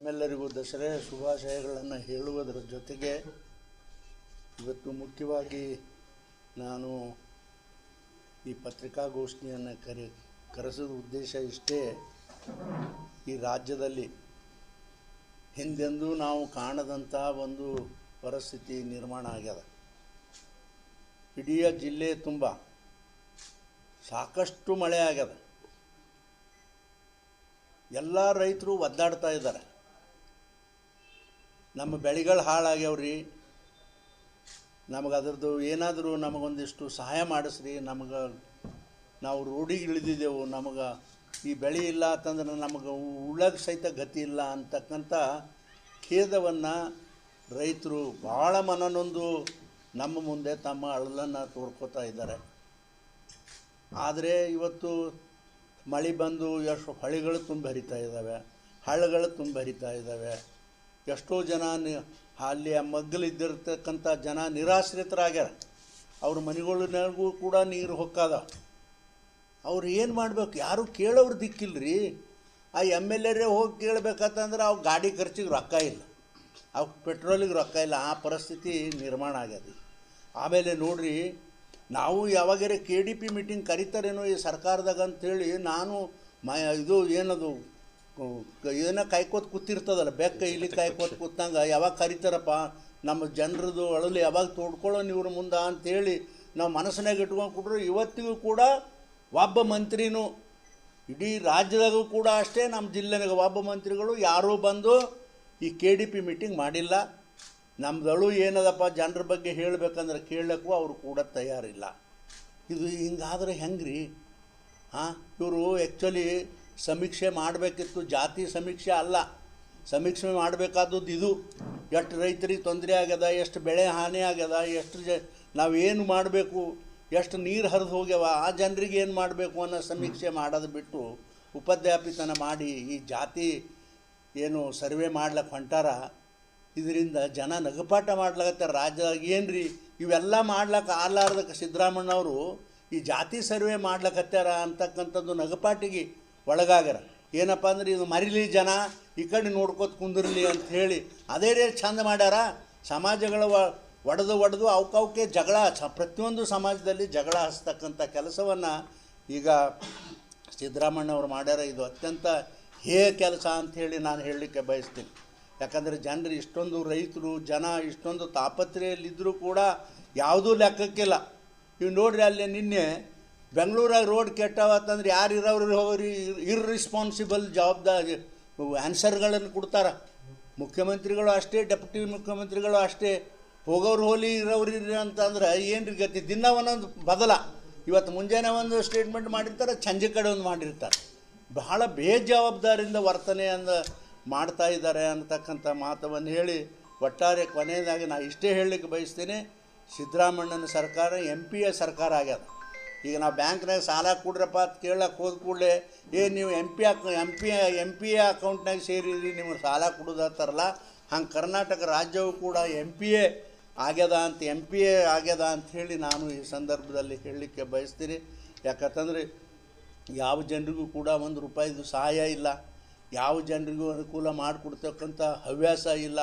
ನಮ್ಮೆಲ್ಲರಿಗೂ ದಸರೆ ಶುಭಾಶಯಗಳನ್ನು ಹೇಳುವುದರ ಜೊತೆಗೆ ಇವತ್ತು ಮುಖ್ಯವಾಗಿ ನಾನು ಈ ಪತ್ರಿಕಾಗೋಷ್ಠಿಯನ್ನು ಕರೆ, ಕರೆಸಿದ ಉದ್ದೇಶ ಇಷ್ಟೇ ಈ ರಾಜ್ಯದಲ್ಲಿ ಹಿಂದೆಂದೂ ನಾವು ಕಾಣದಂಥ ಒಂದು ಪರಿಸ್ಥಿತಿ ನಿರ್ಮಾಣ ಆಗ್ಯದ. ಇಡೀ ಜಿಲ್ಲೆ ತುಂಬ ಸಾಕಷ್ಟು ಮಳೆ ಆಗ್ಯದ. ಎಲ್ಲ ರೈತರು ಒದ್ದಾಡ್ತಾ ಇದ್ದಾರೆ. ನಮ್ಮ ಬೆಳೆಗಳು ಹಾಳಾಗ್ಯಾವ್ರಿ. ನಮಗೆ ಅದರದ್ದು ಏನಾದರೂ ನಮಗೊಂದಿಷ್ಟು ಸಹಾಯ ಮಾಡಿಸ್ರಿ. ನಮ್ಗೆ ನಾವು ರೋಡಿಗೆ ಇಳಿದಿದ್ದೆವು. ನಮಗೆ ಈ ಬೆಳೆ ಇಲ್ಲ ಅಂತಂದ್ರೆ ನಮಗೆ ಉಳ್ಳಾಗ ಸಹಿತ ಗತಿ ಇಲ್ಲ ಅಂತಕ್ಕಂಥ ಖೇದವನ್ನು ರೈತರು ಭಾಳ ಮನನೊಂದು ನಮ್ಮ ಮುಂದೆ ತಮ್ಮ ಅಳಲನ್ನು ತೋಡ್ಕೋತಾ ಇದ್ದಾರೆ. ಆದರೆ ಇವತ್ತು ಮಳೆ ಬಂದು ಎಷ್ಟು ಹೊಳೆಗಳು ತುಂಬ ಹರಿತಾ ಇದ್ದಾವೆ, ಹಳ್ಳಗಳು ತುಂಬ ಹರಿತಾ ಇದ್ದಾವೆ. ಎಷ್ಟೋ ಜನ ಅಲ್ಲಿ ಆ ಮಗ್ಗಲಿದ್ದಿರ್ತಕ್ಕಂಥ ಜನ ನಿರಾಶ್ರಿತರಾಗ್ಯಾರ. ಅವ್ರ ಮನೆಗಳಿಗೂ ಕೂಡ ನೀರು ಹೊಕ್ಕಾದ. ಅವ್ರು ಏನು ಮಾಡ್ಬೇಕು? ಯಾರು ಕೇಳೋರು ದಿಕ್ಕಿಲ್ರಿ? ಆ ಎಂ ಎಲ್ ಎರೇ ಹೋಗಿ ಕೇಳಬೇಕಂತಂದ್ರೆ ಅವು ಗಾಡಿ ಖರ್ಚಿಗೆ ರೊಕ್ಕ ಇಲ್ಲ. ಅವು ಪೆಟ್ರೋಲಿಗೆ ರೊಕ್ಕ ಇಲ್ಲ. ಆ ಪರಿಸ್ಥಿತಿ ನಿರ್ಮಾಣ ಆಗ್ಯದ. ಆಮೇಲೆ ನೋಡ್ರಿ, ನಾವು ಯಾವಾಗಾರೆ ಕೆ ಡಿ ಪಿ ಮೀಟಿಂಗ್ ಕರಿತಾರೇನೋ ಈ ಸರ್ಕಾರದಾಗ ಅಂತೇಳಿ ನಾನು ಮ ಇದು ಏನದು ಏನೋ ಕಾಯ್ಕೋತ ಕೂತಿರ್ತದಲ್ಲ ಬೆಕ್ಕ ಇಲ್ಲಿ ಕಾಯ್ಕೋತ ಕೂತಂಗ ಯಾವಾಗ ಕರಿತಾರಪ್ಪ? ನಮ್ಮ ಜನರದು ಅಳಲು ಯಾವಾಗ ತೋಡ್ಕೊಳ್ಳೋ ಇವ್ರ ಮುಂದೆ ಅಂತೇಳಿ ನಾವು ಮನಸ್ಸಿನಾಗ ಇಟ್ಕೊಂಡು ಕೊಟ್ಟರು ಇವತ್ತಿಗೂ ಕೂಡ ಒಬ್ಬ ಮಂತ್ರಿನೂ ಇಡೀ ರಾಜ್ಯದಾಗೂ ಕೂಡ ಅಷ್ಟೇ ನಮ್ಮ ಜಿಲ್ಲೆನಾಗ ಒಬ್ಬ ಮಂತ್ರಿಗಳು ಯಾರೂ ಬಂದು ಈ ಕೆ ಡಿ ಪಿ ಮೀಟಿಂಗ್ ಮಾಡಿಲ್ಲ. ನಮ್ದಳು ಏನದಪ್ಪ ಜನರ ಬಗ್ಗೆ ಹೇಳಬೇಕಂದ್ರೆ ಕೇಳೋಕ್ಕೂ ಅವರು ಕೂಡ ತಯಾರಿಲ್ಲ. ಇದು ಹಿಂಗಾದ್ರೆ ಹೆಂಗ್ರಿ? ಹಾಂ ಇವರು ಆ್ಯಕ್ಚುಲಿ ಸಮೀಕ್ಷೆ ಮಾಡಬೇಕಿತ್ತು, ಜಾತಿ ಸಮೀಕ್ಷೆ ಅಲ್ಲ. ಸಮೀಕ್ಷೆ ಮಾಡಬೇಕಾದದ್ದು ಇದು. ಎಷ್ಟು ರೈತರಿಗೆ ತೊಂದರೆ ಆಗ್ಯದ, ಎಷ್ಟು ಬೆಳೆ ಹಾನಿ ಆಗ್ಯದ, ಎಷ್ಟು ಜ ನಾವೇನು ಮಾಡಬೇಕು, ಎಷ್ಟು ನೀರು ಹರಿದು ಹೋಗ್ಯವ, ಆ ಜನರಿಗೆ ಏನು ಮಾಡಬೇಕು ಅನ್ನೋ ಸಮೀಕ್ಷೆ ಮಾಡೋದು ಬಿಟ್ಟು ಉಪಾಧ್ಯಾಪಿತನ ಮಾಡಿ ಈ ಜಾತಿ ಏನು ಸರ್ವೆ ಮಾಡ್ಲಿಕ್ಕೆ ಹೊಂಟಾರ, ಇದರಿಂದ ಜನ ನಗಪಾಟ ಮಾಡ್ಲಾಗತ್ತೆ ರಾಜ್ಯದಾಗ ಏನು ರೀ ಇವೆಲ್ಲ ಮಾಡ್ಲಕ್ಕೆ ಆಲಾರ್ದಕ್ಕೆ ಸಿದ್ದರಾಮಣ್ಣವರು ಈ ಜಾತಿ ಸರ್ವೆ ಮಾಡ್ಲಕತ್ಯಾರ ಅಂತಕ್ಕಂಥದ್ದು ನಗಪಾಟಿಗೆ ಒಳಗಾಗ್ಯಾರ. ಏನಪ್ಪ ಅಂದ್ರೆ ಇದು ಮರಿಲಿ ಜನ, ಈ ಕಡೆ ನೋಡ್ಕೋತ ಕುಂದಿರಲಿ ಅಂತ ಹೇಳಿ ಅದೇ ರೀತಿ ಚಂದ ಮಾಡ್ಯಾರ. ಸಮಾಜಗಳ ಒಡೆದು ಒಡೆದು ಅವಕ್ಕೆ ಜಗಳ ಪ್ರತಿಯೊಂದು ಸಮಾಜದಲ್ಲಿ ಜಗಳ ಹಚ್ತಕ್ಕಂಥ ಕೆಲಸವನ್ನು ಈಗ ಸಿದ್ದರಾಮಣ್ಣವ್ರು ಮಾಡ್ಯಾರ. ಇದು ಅತ್ಯಂತ ಹೇ ಕೆಲಸ ಅಂಥೇಳಿ ನಾನು ಹೇಳಲಿಕ್ಕೆ ಬಯಸ್ತೀನಿ. ಯಾಕಂದರೆ ಜನರು ಇಷ್ಟೊಂದು ರೈತರು, ಜನ ಇಷ್ಟೊಂದು ತಾಪತ್ರೆಯಲ್ಲಿದ್ದರೂ ಕೂಡ ಯಾವುದೂ ಲೆಕ್ಕಕ್ಕಿಲ್ಲ. ನೀವು ನೋಡ್ರಿ ಅಲ್ಲಿ ನಿನ್ನೆ ಬೆಂಗಳೂರಾಗ ರೋಡ್ ಕೆಟ್ಟವತ್ತಂದ್ರೆ ಯಾರು ಇರೋರು ಹೋಗ್ರಿ ಇರ್ರಿಸ್ಪಾನ್ಸಿಬಲ್ ಜವಾಬ್ದಾರಿ, ಆನ್ಸರ್ಗಳನ್ನು ಕೊಡ್ತಾರೆ. ಮುಖ್ಯಮಂತ್ರಿಗಳು ಅಷ್ಟೇ, ಡೆಪ್ಯೂಟಿ ಮುಖ್ಯಮಂತ್ರಿಗಳು ಅಷ್ಟೇ. ಹೋಗೋರು ಹೋಲಿ ಇರೋರು ಇರ್ರಿ ಅಂತಂದ್ರೆ ಏನು ಗತಿ? ದಿನ ಒಂದೊಂದು ಬದಲ. ಇವತ್ತು ಮುಂಜಾನೆ ಒಂದು ಸ್ಟೇಟ್ಮೆಂಟ್ ಮಾಡಿರ್ತಾರೆ, ಸಂಜೆ ಕಡೆ ಒಂದು ಮಾಡಿರ್ತಾರೆ. ಬಹಳ ಬೇಜವಾಬ್ದಾರಿಯಿಂದ ವರ್ತನೆ ಅಂದ ಮಾಡ್ತಾ ಇದ್ದಾರೆ ಅಂತಕ್ಕಂಥ ಮಾತವನ್ನು ಹೇಳಿ ಒಟ್ಟಾರೆ ಕೊನೆಯದಾಗಿ ನಾನು ಇಷ್ಟೇ ಹೇಳಲಿಕ್ಕೆ ಬಯಸ್ತೇನೆ ಸಿದ್ದರಾಮಣ್ಣನ ಸರ್ಕಾರ ಎಂ ಪಿ ಎ ಸರ್ಕಾರ ಆಗ್ಯದ. ಈಗ ನಾವು ಬ್ಯಾಂಕ್ನಾಗ ಸಾಲ ಕೊಡ್ರಪ್ಪ ಅಂತ ಕೇಳಕ್ಕೆ ಹೋದ ಕೂಡಲೇ, ಏ ನೀವು ಎಂ ಪಿ ಅಕ್ M P M P A ಅಕೌಂಟ್ನಾಗ ಸೇರಿರಿ, ನಿಮಗೆ ಸಾಲ ಕೊಡೋದತ್ತಾರಲ್ಲ ಹಂಗೆ ಕರ್ನಾಟಕ ರಾಜ್ಯವು ಕೂಡ ಎಂ ಪಿ ಎ ಆಗ್ಯದ ಅಂತ ಎಂ ಪಿ ಎ ಆಗ್ಯದ ಅಂತ ಹೇಳಿ ನಾನು ಈ ಸಂದರ್ಭದಲ್ಲಿ ಹೇಳಲಿಕ್ಕೆ ಬಯಸ್ತೀನಿ. ಯಾಕಂತಂದ್ರೆ ಯಾವ ಜನರಿಗೂ ಕೂಡ ಒಂದು ರೂಪಾಯಿದು ಸಹಾಯ ಇಲ್ಲ, ಯಾವ ಜನರಿಗೂ ಅನುಕೂಲ ಮಾಡಿಕೊಡ್ತಕ್ಕಂಥ ಹವ್ಯಾಸ ಇಲ್ಲ,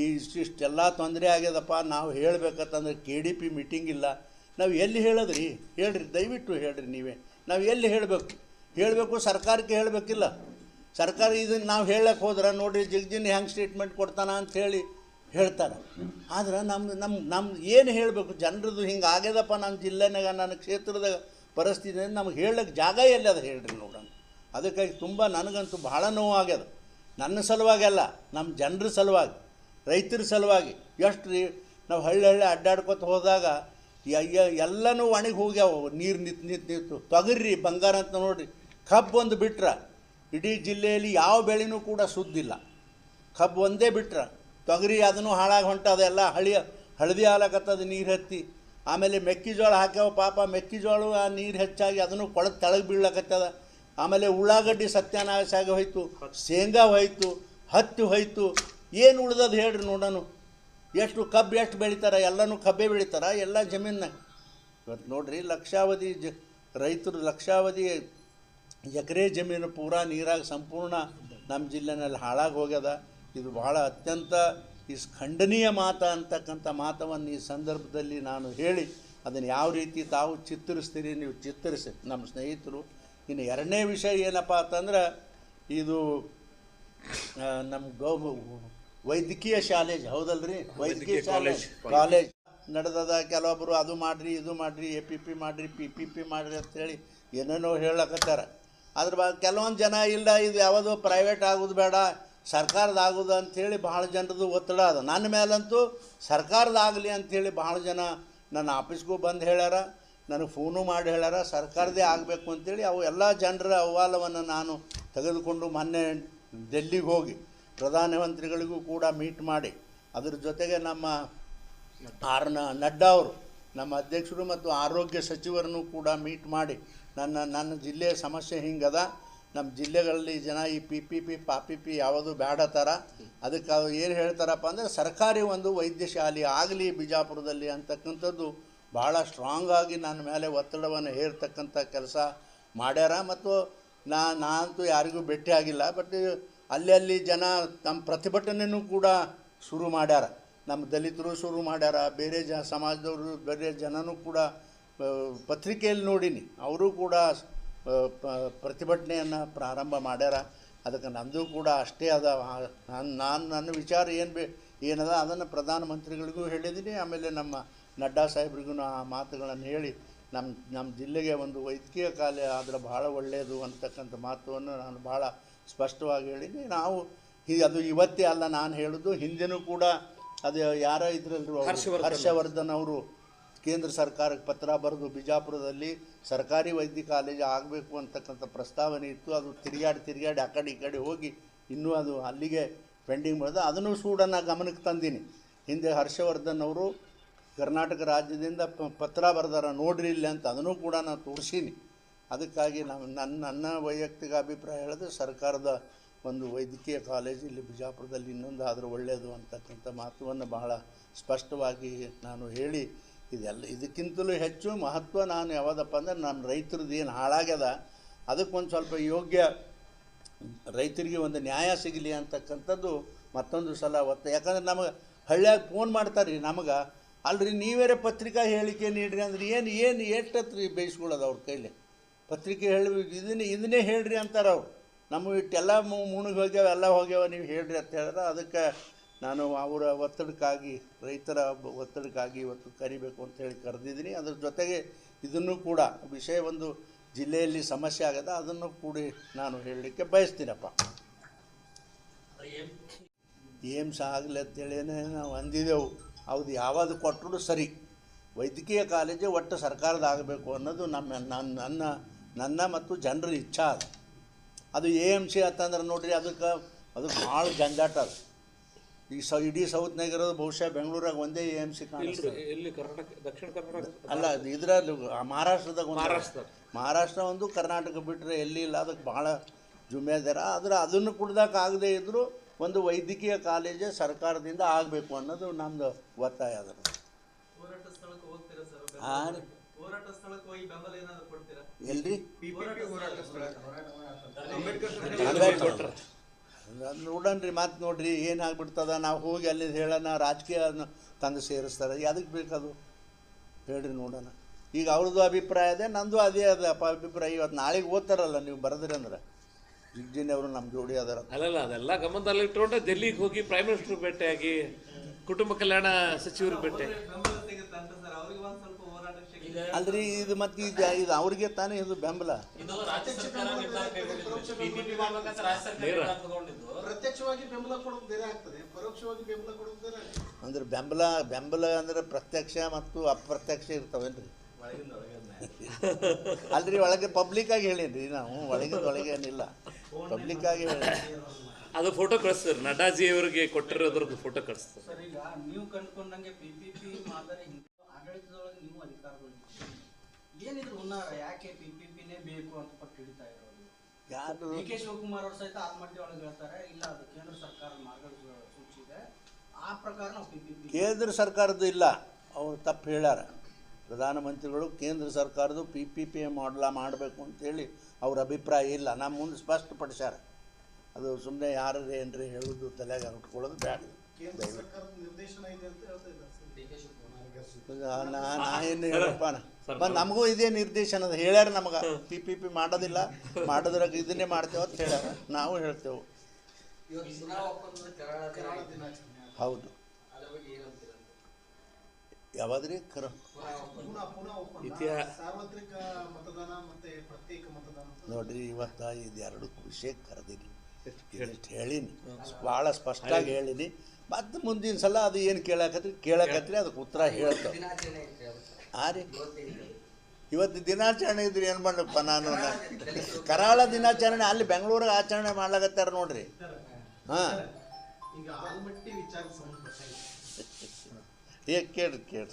ಈ ಇಷ್ಟಿಷ್ಟೆಲ್ಲ ತೊಂದರೆ ಆಗ್ಯದಪ್ಪ ನಾವು ಹೇಳ್ಬೇಕಂತಂದ್ರೆ ಕೆ ಡಿ ಪಿ ಮೀಟಿಂಗ್ ಇಲ್ಲ. ನಾವು ಎಲ್ಲಿ ಹೇಳೋದ್ರಿ? ಹೇಳ್ರಿ, ದಯವಿಟ್ಟು ಹೇಳ್ರಿ ನೀವೇ. ನಾವು ಎಲ್ಲಿ ಹೇಳಬೇಕು? ಹೇಳಬೇಕು ಸರ್ಕಾರಕ್ಕೆ ಹೇಳಬೇಕಿಲ್ಲ. ಸರ್ಕಾರ ಇದನ್ನು ನಾವು ಹೇಳಕ್ಕೆ ಹೋದ್ರೆ ನೋಡಿರಿ ಜಗ್ಜಿನ್ ಹೆಂಗೆ ಸ್ಟೇಟ್ಮೆಂಟ್ ಕೊಡ್ತಾನ ಅಂತ ಹೇಳಿ ಹೇಳ್ತಾರೆ. ಆದ್ರೆ ನಮ್ಮ ನಮ್ಮ ನಮ್ಮ ಏನು ಹೇಳಬೇಕು? ಜನರದ್ದು ಹಿಂಗೆ ಆಗ್ಯದಪ್ಪ ನಮ್ಮ ಜಿಲ್ಲೆನಾಗ ನನ್ನ ಕ್ಷೇತ್ರದಾಗ ಪರಿಸ್ಥಿತಿ ನಮ್ಗೆ ಹೇಳಕ್ಕೆ ಜಾಗ ಎಲ್ಲಿ ಅದ ಹೇಳ್ರಿ ನೋಡೋಣ. ಅದಕ್ಕಾಗಿ ತುಂಬ ನನಗಂತೂ ಭಾಳ ನೋವಾಗ್ಯದ. ನನ್ನ ಸಲುವಾಗಿ ಅಲ್ಲ ನಮ್ಮ ಜನರ ಸಲುವಾಗಿ, ರೈತರ ಸಲುವಾಗಿ. ಎಷ್ಟು ರೀ ನಾವು ಹಳ್ಳಿ ಹಳ್ಳಿ ಅಡ್ಡಾಡ್ಕೊತ ಹೋದಾಗ ಎಲ್ಲನೂ ಒಣಗಿ ಹೋಗ್ಯಾವ. ನೀರು ನಿಂತು ನಿಂತು ನಿಂತು. ತೊಗರಿ ಬಂಗಾರ ಅಂತ ನೋಡಿರಿ. ಕಬ್ಬು ಒಂದು ಬಿಟ್ರೆ. ಇಡೀ ಜಿಲ್ಲೆಯಲ್ಲಿ ಯಾವ ಬೆಳೆನೂ ಕೂಡ ಸುದ್ದಿಲ್ಲ. ಕಬ್ಬು ಒಂದೇ ಬಿಟ್ರೆ. ತೊಗರಿ ಅದನ್ನು ಹಾಳಾಗಿ ಹೊಂಟದ ಎಲ್ಲ ಹಳಿಯ ಹಳದಿ ಹಾಲಾಗತ್ತದ ನೀರು ಹತ್ತಿ. ಆಮೇಲೆ ಮೆಕ್ಕೆಜೋಳ ಹಾಕ್ಯಾವ ಪಾಪ. ಮೆಕ್ಕೆಜೋಳ ಆ ನೀರು ಹೆಚ್ಚಾಗಿ ಅದನ್ನು ಕೊಳದ ತಳಗೆ ಬೀಳಕತ್ತದ. ಆಮೇಲೆ ಉಳ್ಳಾಗಡ್ಡಿ ಸತ್ಯಾನಾಶ ಆಗಿ ಹೋಯ್ತು. ಶೇಂಗಾ ಹೋಯ್ತು. ಹತ್ತಿ ಹೋಯ್ತು. ಏನು ಉಳ್ದದ ಹೇಳ್ರಿ ನೋಡೋಣ ಎಷ್ಟು ಕಬ್ಬು ಎಷ್ಟು ಬೆಳೀತಾರೆ, ಎಲ್ಲನೂ ಕಬ್ಬೇ ಬೆಳಿತಾರ, ಎಲ್ಲ ಜಮೀನಾಗ ಇವತ್ತು ನೋಡ್ರಿ, ಲಕ್ಷಾವಧಿ ಜ, ರೈತರು ಲಕ್ಷಾವಧಿ ಎಕರೆ ಜಮೀನು ಪೂರಾ ನೀರಾಗ ಸಂಪೂರ್ಣ ನಮ್ಮ ಜಿಲ್ಲೆನಲ್ಲಿ ಹಾಳಾಗಿ ಹೋಗ್ಯದ. ಇದು ಭಾಳ ಅತ್ಯಂತ ಈ ಖಂಡನೀಯ ಮಾತ ಅಂತಕ್ಕಂಥ ಮಾತವನ್ನು ಈ ಸಂದರ್ಭದಲ್ಲಿ ನಾನು ಹೇಳಿ ಅದನ್ನು ಯಾವ ರೀತಿ ತಾವು ಚಿತ್ತರಿಸ್ತೀರಿ ನೀವು ಚಿತ್ತರಿಸಿ. ನಮ್ಮ ಸ್ನೇಹಿತರು, ಇನ್ನು ಎರಡನೇ ವಿಷಯ ಏನಪ್ಪ ಅಂತಂದ್ರೆ, ಇದು ನಮ್ಮ ಗೌ ವೈದ್ಯಕೀಯ ಶಾಲೇಜ್ ಹೌದಲ್ರಿ? ವೈದ್ಯಕೀಯ ಕಾಲೇಜ್. ಕಾಲೇಜ್ ನಡೆದದ ಕೆಲವೊಬ್ಬರು ಅದು ಮಾಡಿರಿ ಇದು ಮಾಡಿರಿ ಎ ಪಿ ಪಿ ಮಾಡಿರಿ ಪಿ ಪಿ ಪಿ ಮಾಡಿರಿ ಅಂತೇಳಿ ಏನೇನೋ ಹೇಳಕತ್ತಾರ. ಅದ್ರ ಬಾ ಕೆಲವೊಂದು ಜನ ಇಲ್ಲ ಇದು ಯಾವುದು ಪ್ರೈವೇಟ್ ಆಗೋದು ಬೇಡ ಸರ್ಕಾರದ ಆಗೋದು ಅಂಥೇಳಿ ಭಾಳ ಜನರದು ಒತ್ತಡ ಅದ. ನನ್ನ ಮೇಲಂತೂ ಸರ್ಕಾರದಾಗಲಿ ಅಂಥೇಳಿ ಭಾಳ ಜನ ನನ್ನ ಆಫೀಸ್ಗೂ ಬಂದು ಹೇಳ್ಯಾರ ನನಗೆ ಫೋನು ಮಾಡಿ ಹೇಳ್ಯಾರ ಸರ್ಕಾರದೇ ಆಗಬೇಕು ಅಂತೇಳಿ ಅವು ಎಲ್ಲ ಜನರ ಅಹವಾಲವನ್ನು ನಾನು ತೆಗೆದುಕೊಂಡು ಮೊನ್ನೆ ಡೆಲ್ಲಿಗೆ ಹೋಗಿ ಪ್ರಧಾನಮಂತ್ರಿಗಳಿಗೂ ಕೂಡ ಮೀಟ್ ಮಾಡಿ, ಅದರ ಜೊತೆಗೆ ನಮ್ಮ ಆರ್ ನಡ್ಡಾ ಅವರು, ನಮ್ಮ ಅಧ್ಯಕ್ಷರು ಮತ್ತು ಆರೋಗ್ಯ ಸಚಿವರನ್ನು ಕೂಡ ಮೀಟ್ ಮಾಡಿ, ನನ್ನ ನನ್ನ ಜಿಲ್ಲೆಯ ಸಮಸ್ಯೆ ಹಿಂಗದ, ನಮ್ಮ ಜಿಲ್ಲೆಗಳಲ್ಲಿ ಜನ ಈ ಪಿ ಪಿ ಪಿ ಪಾಪಿ ಪಿ ಯಾವುದು ಬೇಡತ್ತಾರ ಅದಕ್ಕೆ ಅವ್ರು ಏನು ಹೇಳ್ತಾರಪ್ಪ ಅಂದರೆ ಸರ್ಕಾರಿ ಒಂದು ವೈದ್ಯ ಶಾಲೆ ಆಗಲಿ ಬಿಜಾಪುರದಲ್ಲಿ ಅಂತಕ್ಕಂಥದ್ದು ಭಾಳ ಸ್ಟ್ರಾಂಗ್ ಆಗಿ ನನ್ನ ಮೇಲೆ ಒತ್ತಡವನ್ನು ಹೇರ್ತಕ್ಕಂಥ ಕೆಲಸ ಮಾಡ್ಯಾರ. ಮತ್ತು ನಾ, ನಾನಂತೂ ಯಾರಿಗೂ ಭೇಟಿ ಆಗಿಲ್ಲ ಬಟ್ ಅಲ್ಲಿ ಅಲ್ಲಿ ಜನ ತಮ್ಮ ಪ್ರತಿಭಟನೆಯೂ ಕೂಡ ಶುರು ಮಾಡ್ಯಾರ. ನಮ್ಮ ದಲಿತರು ಶುರು ಮಾಡ್ಯಾರ, ಬೇರೆ ಜ ಸಮಾಜದವರು, ಬೇರೆ ಜನನೂ ಕೂಡ ಪತ್ರಿಕೆಯಲ್ಲಿ ನೋಡೀನಿ. ಅವರು ಕೂಡ ಪ್ರತಿಭಟನೆಯನ್ನು ಪ್ರಾರಂಭ ಮಾಡ್ಯಾರ. ಅದಕ್ಕೆ ನಂದು ಕೂಡ ಅಷ್ಟೇ ಅದ. ನಾನು ನಾನು, ನನ್ನ ವಿಚಾರ ಏನು ಬೇ, ಏನದ ಅದನ್ನು ಪ್ರಧಾನಮಂತ್ರಿಗಳಿಗೂ ಹೇಳಿದ್ದೀನಿ ಆಮೇಲೆ ನಮ್ಮ ನಡ್ಡಾ ಸಾಹೇಬ್ರಿಗೂ ಆ ಮಾತುಗಳನ್ನು ಹೇಳಿ ನಮ್ಮ ನಮ್ಮ ಜಿಲ್ಲೆಗೆ ಒಂದು ವೈದ್ಯಕೀಯ ಕಾಲ ಆದರೆ ಭಾಳ ಒಳ್ಳೆಯದು ಅಂತಕ್ಕಂಥ ಮಾತನ್ನು ನಾನು ಭಾಳ ಸ್ಪಷ್ಟವಾಗಿ ಹೇಳಿನಿ ನಾವು ಅದು ಇವತ್ತೇ ಅಲ್ಲ ನಾನು ಹೇಳೋದು ಹಿಂದೆನೂ ಕೂಡ ಅದು ಯಾರೋ ಇದ್ರಲ್ರು ಅವ್ರು, ಹರ್ಷವರ್ಧನ್. ಅವರು ಕೇಂದ್ರ ಸರ್ಕಾರಕ್ಕೆ ಪತ್ರ ಬರೆದು ಬಿಜಾಪುರದಲ್ಲಿ ಸರ್ಕಾರಿ ವೈದ್ಯ ಕಾಲೇಜು ಆಗಬೇಕು ಅಂತಕ್ಕಂಥ ಪ್ರಸ್ತಾವನೆ ಇತ್ತು. ಅದು ತಿರುಗಾಡಿ ತಿರುಗಾಡಿ ಆ ಕಡೆ ಈ ಕಡೆ ಹೋಗಿ ಇನ್ನೂ ಅದು ಅಲ್ಲಿಗೆ ಪೆಂಡಿಂಗ್ ಮಾಡಿದೆ. ಅದನ್ನು ಕೂಡ ನಾನು ಗಮನಕ್ಕೆ ತಂದೀನಿ. ಹಿಂದೆ ಹರ್ಷವರ್ಧನ್ ಅವರು ಕರ್ನಾಟಕ ರಾಜ್ಯದಿಂದ ಪತ್ರ ಬರೆದಾರ ನೋಡ್ರಿ ಇಲ್ಲ ಅಂತ ಅದನ್ನು ಕೂಡ ನಾನು ತೋರಿಸೀನಿ. ಅದಕ್ಕಾಗಿ ನಮ್ಮ ನನ್ನ ನನ್ನ ವೈಯಕ್ತಿಕ ಅಭಿಪ್ರಾಯ ಹೇಳಿದ್ರೆ ಸರ್ಕಾರದ ಒಂದು ವೈದ್ಯಕೀಯ ಕಾಲೇಜ್ ಇಲ್ಲಿ ಬಿಜಾಪುರದಲ್ಲಿ ಇನ್ನೊಂದು ಆದರೂ ಒಳ್ಳೆಯದು ಅಂತಕ್ಕಂಥ ಮಹತ್ವವನ್ನು ಬಹಳ ಸ್ಪಷ್ಟವಾಗಿ ನಾನು ಹೇಳಿ ಇದೆಲ್ಲ, ಇದಕ್ಕಿಂತಲೂ ಹೆಚ್ಚು ಮಹತ್ವ ನಾನು ಯಾವುದಪ್ಪ ಅಂದ್ರೆ ನಮ್ಮ ರೈತರದ್ದು ಏನು ಹಾಳಾಗ್ಯದ, ಅದಕ್ಕೊಂದು ಸ್ವಲ್ಪ ಯೋಗ್ಯ ರೈತರಿಗೆ ಒಂದು ನ್ಯಾಯ ಸಿಗಲಿ ಅಂತಕ್ಕಂಥದ್ದು ಮತ್ತೊಂದು ಸಲ ಒತ್ತ. ಯಾಕಂದ್ರೆ ನಮಗೆ ಹಳ್ಳಿಯಾಗ ಫೋನ್ ಮಾಡ್ತಾರೆ ರೀ ನಮಗೆ, ಅಲ್ರಿ ನೀವೇರೆ ಪತ್ರಿಕಾ ಹೇಳಿಕೆ ನೀಡ್ರಿ ಅಂದ್ರೆ ಏನು ಏನು ಎಷ್ಟತ್ರಿ ಬೇಯಿಸ್ಕೊಳ್ಳೋದು ಅವ್ರ ಕೈಲಿ? ಪತ್ರಿಕೆ ಹೇಳಿ, ಇದನ್ನೇ ಇದನ್ನೇ ಹೇಳ್ರಿ ಅಂತಾರೆ ಅವ್ರು. ನಮ್ಮ ಇಟ್ಟೆಲ್ಲ ಮುಣಗಿ ಹೋಗ್ಯಾವ, ಎಲ್ಲ ಹೋಗ್ಯಾವ, ನೀವು ಹೇಳ್ರಿ ಅಂತ ಹೇಳಿದ್ರೆ ಅದಕ್ಕೆ ನಾನು ಅವರ ಒತ್ತಡಕ್ಕಾಗಿ, ರೈತರ ಒತ್ತಡಕ್ಕಾಗಿ ಇವತ್ತು ಕರಿಬೇಕು ಅಂತ ಹೇಳಿ ಕರೆದಿದ್ದೀನಿ. ಅದ್ರ ಜೊತೆಗೆ ಇದನ್ನು ಕೂಡ, ವಿಷಯ ಒಂದು ಜಿಲ್ಲೆಯಲ್ಲಿ ಸಮಸ್ಯೆ ಆಗದ, ಅದನ್ನು ಕೂಡ ನಾನು ಹೇಳಲಿಕ್ಕೆ ಬಯಸ್ತೀನಪ್ಪ. ಏಮ್ಸ್ ಆಗಲಿ ಅಂತೇಳಿನೇ ನಾವು ಅಂದಿದ್ದೆವು. ಹೌದು, ಯಾವುದು ಕೊಟ್ಟರು ಸರಿ. ವೈದ್ಯಕೀಯ ಕಾಲೇಜು ಒಟ್ಟು ಸರ್ಕಾರದ ಆಗಬೇಕು ಅನ್ನೋದು ನಮ್ಮ, ನನ್ನ ನನ್ನ ನನ್ನ ಮತ್ತು ಜನರ ಇಚ್ಛಾ ಅದು. ಅದು ಎ ಎಂ ಸಿ ಅಂತಂದ್ರೆ ನೋಡಿರಿ ಅದಕ್ಕೆ ಅದು ಭಾಳ ಜಂಜಾಟ ಅದು. ಈ ಸ ಇಡೀ ಸೌತ್ನಾಗ ಇರೋದು ಬಹುಶಃ ಬೆಂಗಳೂರಾಗ ಒಂದೇ ಎ ಎಂ ಸಿ ಇಲ್ರಿ ಕಾಣಿಸ್ತದೆ ಎಲ್ಲಿ ಕರ್ನಾಟಕ ದಕ್ಷಿಣ ಕರ್ನಾಟಕ? ಅಲ್ಲ ಅದು ಇದ್ರಲ್ಲಿ ಮಹಾರಾಷ್ಟ್ರದಾಗ ಒಂದು ಮಹಾರಾಷ್ಟ್ರ. ಒಂದು ಕರ್ನಾಟಕ ಬಿಟ್ಟರೆ ಎಲ್ಲಿ ಇಲ್ಲ ಅದಕ್ಕೆ ಭಾಳ ಜುಮ್ಮೆದಾರ ಆದರೆ ಅದನ್ನು ಕುಡ್ದಕ್ಕೆ ಆಗದೆ ಇದ್ದರೂ ಒಂದು ವೈದ್ಯಕೀಯ ಕಾಲೇಜ್ ಸರ್ಕಾರದಿಂದ ಆಗಬೇಕು ಅನ್ನೋದು ನಮ್ಮದು ಒತ್ತಾಯ ಅದರ ಹಾಂ ಸ್ಥಳಕ್ಕೆ ಹೋಗ್ತೀರಾ ಸರ್? ಹಾಂ ಹೋರಾಟ ಸ್ಥಳಕ್ಕೆ ಹೋಗಿ ಬೆಂಬಲ ಏನಾದ್ರು ಕೊಡ್ತೀರಾ? ಎಲ್ರಿ? ಹೋರಾಟ ಸ್ಥಳ ಅದು ನೋಡಣ್ರಿ ಮಾತು ನೋಡ್ರಿ ಏನಾಗ್ಬಿಡ್ತದ? ನಾವು ಹೋಗಿ ಅಲ್ಲಿ ಹೇಳೋಣ ರಾಜಕೀಯ ತಂದು ಸೇರಿಸ್ತಾರೆ. ಅದಕ್ಕೆ ಬೇಕದು? ಹೇಳ್ರಿ ನೋಡೋಣ. ಈಗ ಅವ್ರದ್ದು ಅಭಿಪ್ರಾಯ ಅದೇ ನಂದು ಅದೇ ಅದ ಅಪ್ಪ ಅಭಿಪ್ರಾಯ. ಇವತ್ತು ನಾಳೆಗೆ ಓದ್ತಾರಲ್ಲ ನೀವು ಬರೆದ್ರಿ ಅಂದ್ರೆ. ಜಿಗ್ಜಿನಿ ಅವರು ನಮ್ಮ ಜೋಡಿ ಅದರ. ಅಲ್ಲಲ್ಲ ಅದೆಲ್ಲ ಗಮನದಲ್ಲಿ ಇಟ್ಕೊಂಡೆ ಡೆಲ್ಲಿಗೆ ಹೋಗಿ ಪ್ರೈಮ್ ಮಿನಿಸ್ಟರ್ ಭೇಟಿಯಾಗಿ ಕುಟುಂಬ ಕಲ್ಯಾಣ ಸಚಿವರು ಭೇಟಿ ಬೆಂಬಲ ಸಿಗುತ್ತೆ ಅಂತ ಸರ್ ಅವ್ರಿಗೆ ಒಂದ್ ಸ್ವಲ್ಪ ಹೋರಾಟ ಶಕ್ತಿ ಅಲ್ರಿ ಇದು ಮತ್ತೆ ಇದು ಇದು ಅವ್ರಿಗೆ ತಾನೇ ಇದು ಬೆಂಬಲ. ಇದು ರಾಜ್ಯ ಸರ್ಕಾರ ನಿರ್ಧಾರ ಕೈಗೊಂಡಿದ್ದು PPP ಮಾಡ್ಬೇಕಂತ ರಾಜ್ಯ ಸರ್ಕಾರ ತಗೊಂಡಿದ್ದು. ಪ್ರತ್ಯಕ್ಷವಾಗಿ ಬೆಂಬಲ ಕೊಡೋದು ಬೇರೆ ಆಗ್ತದೆ ಪರೋಕ್ಷವಾಗಿ ಬೆಂಬಲ ಕೊಡೋದು ಬೇರೆ ಅಂದ್ರೆ ಬೆಂಬಲ ಬೆಂಬಲ ಅಂದ್ರೆ ಪ್ರತ್ಯಕ್ಷ ಮತ್ತು ಅಪ್ರತ್ಯಕ್ಷ ಇರ್ತಾವೇನ್ರಿ ಅಲ್ರಿ ಒಳಗೆ ಪಬ್ಲಿಕ್ ಆಗಿ ಹೇಳೀನಿ ನಾವು ಒಳಗೆ ಒಳಗೆ ಏನಿಲ್ಲ. ಪಬ್ಲಿಕ್ಕಾಗಿ ಹೇಳಿ. ಅದು ಫೋಟೋ ಕಳಿಸ್ತಾರೆ ನಡಾಜಿ ಅವರಿಗೆ ಕೊಟ್ಟಿರೋದ್ರದ್ದು ಫೋಟೋ ಕಳಿಸ್ತಾರೆ. ಸರ್ ಈಗ ನೀವು ಕಂಡುಕೊಂಡಂಗೆ ಪಿ ಪಿ ಪಿ ಮಾದರಿ ಆಡಳಿತದೊಳಗೆ ನೀವು ಅಧಿಕಾರಗಳು ಏನಿದ್ರು ಹುನ್ನಾರ ಯಾಕೆ ಪಿ ಪಿ ಪಿನೇ ಬೇಕು ಅಂತ ಪಟ್ಟು ಹಿಡಿತಾ ಇರೋದು? ಯಾರು ಡಿ ಕೆ ಶಿವಕುಮಾರ್ ಅವ್ರ ಸಹಿತ ಆತ್ಮಹತ್ಯೆ ಒಳಗೆ ಹೇಳ್ತಾರೆ ಇಲ್ಲ ಅದು ಕೇಂದ್ರ ಸರ್ಕಾರ ಮಾರ್ಗಸೂಚಿ ಇದೆ. ಆ ಪ್ರಕಾರ ನಾವು ಪಿ ಪಿ ಪಿ ಕೇಂದ್ರ ಸರ್ಕಾರದ್ದು ಇಲ್ಲ. ಅವ್ರು ತಪ್ಪು ಹೇಳ್ಯಾರ. ಪ್ರಧಾನಮಂತ್ರಿಗಳು ಕೇಂದ್ರ ಸರ್ಕಾರದ್ದು ಪಿ ಪಿ ಪಿ ಮಾಡಲ ಮಾಡಬೇಕು ಅಂತೇಳಿ ಅವ್ರ ಅಭಿಪ್ರಾಯ ಇಲ್ಲ. ನಮ್ಮ ಮುಂದೆ ಸ್ಪಷ್ಟಪಡಿಸ್ಯಾರ. ಅದು ಸುಮ್ಮನೆ ಯಾರು ಏನ್ರಿ ಹೇಳೋದು ತಲೆಗೆ ಹಾಕ್ಕೊಳ್ಳೋದು ಬೇಡ ನಾ ನಾ ಏನು ಹೇಳಪ್ಪ ಬ ನಮಗೂ ಇದೇ ನಿರ್ದೇಶನ ಅದ ಹೇಳ್ಯಾರ ನಮಗೆ. ಪಿ ಪಿ ಪಿ ಮಾಡೋದಿಲ್ಲ. ಮಾಡೋದ್ರಾಗ ಇದನ್ನೇ ಮಾಡ್ತೇವೆ ಅಂತ ಹೇಳ್ಯಾರ. ನಾವು ಹೇಳ್ತೇವೆ. ಹೌದು. ಯಾವಾದ್ರಿ ಕರ ನೋಡ್ರಿ ಇವತ್ತ ಇದು ಎರಡು ವಿಷಯ ಕರೆದಿರಿ ಹೇಳಿನಿ. ಹೇಳೀನಿ ಭಾಳ ಸ್ಪಷ್ಟವಾಗಿ ಹೇಳೀನಿ. ಮತ್ತು ಮುಂದಿನ ಸಲ ಅದು ಏನು ಕೇಳಕತ್ರಿ? ಕೇಳಕತ್ರಿ ಅದಕ್ಕೆ ಉತ್ತರ ಹೇಳ್ತ ಆ ರೀ ಇವತ್ತು ದಿನಾಚರಣೆ ಇದ್ರೆ ಏನು ಮಾಡಪ್ಪ ನಾನು? ಕರಾಳ ದಿನಾಚರಣೆ ಅಲ್ಲಿ ಬೆಂಗಳೂರಿಗೆ ಆಚರಣೆ ಮಾಡ್ಲಾಗತ್ತಾರ ನೋಡ್ರಿ. ಹಾಂ. ಈಗ ಆಲ್ಮಟ್ಟಿ ವಿಚಾರ ಸಂಬಂಧಪಟ್ಟ ಏ ಕೇಳ್ರಿ ಕೇಳ್ರಿ.